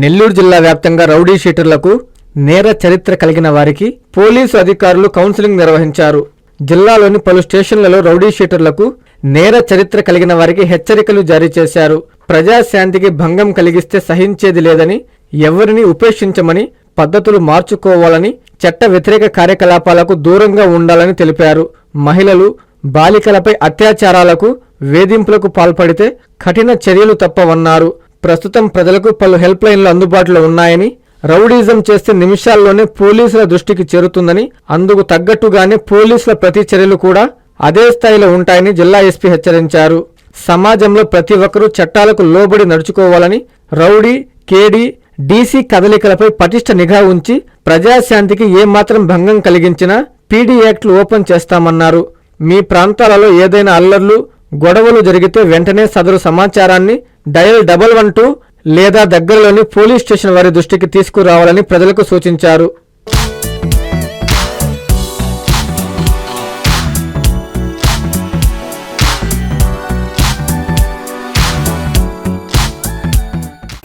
నెల్లూరు జిల్లా వ్యాప్తంగా రౌడీ షీటర్లకు నేర చరిత్ర కలిగిన వారికి పోలీసు అధికారులు కౌన్సిలింగ్ నిర్వహించారు. జిల్లాలోని పలు స్టేషన్లలో రౌడీ షీటర్లకు నేర చరిత్ర కలిగిన వారికి హెచ్చరికలు జారీ చేశారు. ప్రజాశాంతికి భంగం కలిగిస్తే సహించేది లేదని ఎవరిని ఉపేక్షించమని పద్ధతులు మార్చుకోవాలని చట్ట వ్యతిరేక కార్యకలాపాలకు దూరంగా ఉండాలని తెలిపారు. మహిళలు బాలికలపై అత్యాచారాలకు వేధింపులకు పాల్పడితే కఠిన చర్యలు తప్పవన్నారు. ప్రస్తుతం ప్రజలకు పలు హెల్ప్ లైన్లు అందుబాటులో ఉన్నాయని రౌడీజం చేస్తే నిమిషాల్లోనే పోలీసుల దృష్టికి చేరుతుందని అందుకు తగ్గట్టుగానే పోలీసుల ప్రతి చర్యలు కూడా అదే స్థాయిలో ఉంటాయని జిల్లా ఎస్పీ హెచ్చరించారు. సమాజంలో ప్రతి ఒక్కరూ చట్టాలకు లోబడి నడుచుకోవాలని రౌడీ కేడీ డీసీ కదలికలపై పటిష్ట నిఘా ఉంచి ప్రజాశాంతికి ఏమాత్రం భంగం కలిగించినా పీడీ యాక్ట్లు ఓపెన్ చేస్తామన్నారు. మీ ప్రాంతాలలో ఏదైనా అల్లర్లు గొడవలు జరిగితే వెంటనే సదరు సమాచారాన్ని డయల్ డబల్ వన్ టూ లేదా దగ్గరలోని పోలీస్ స్టేషన్ వారి దృష్టికి తీసుకురావాలని ప్రజలకు సూచించారు.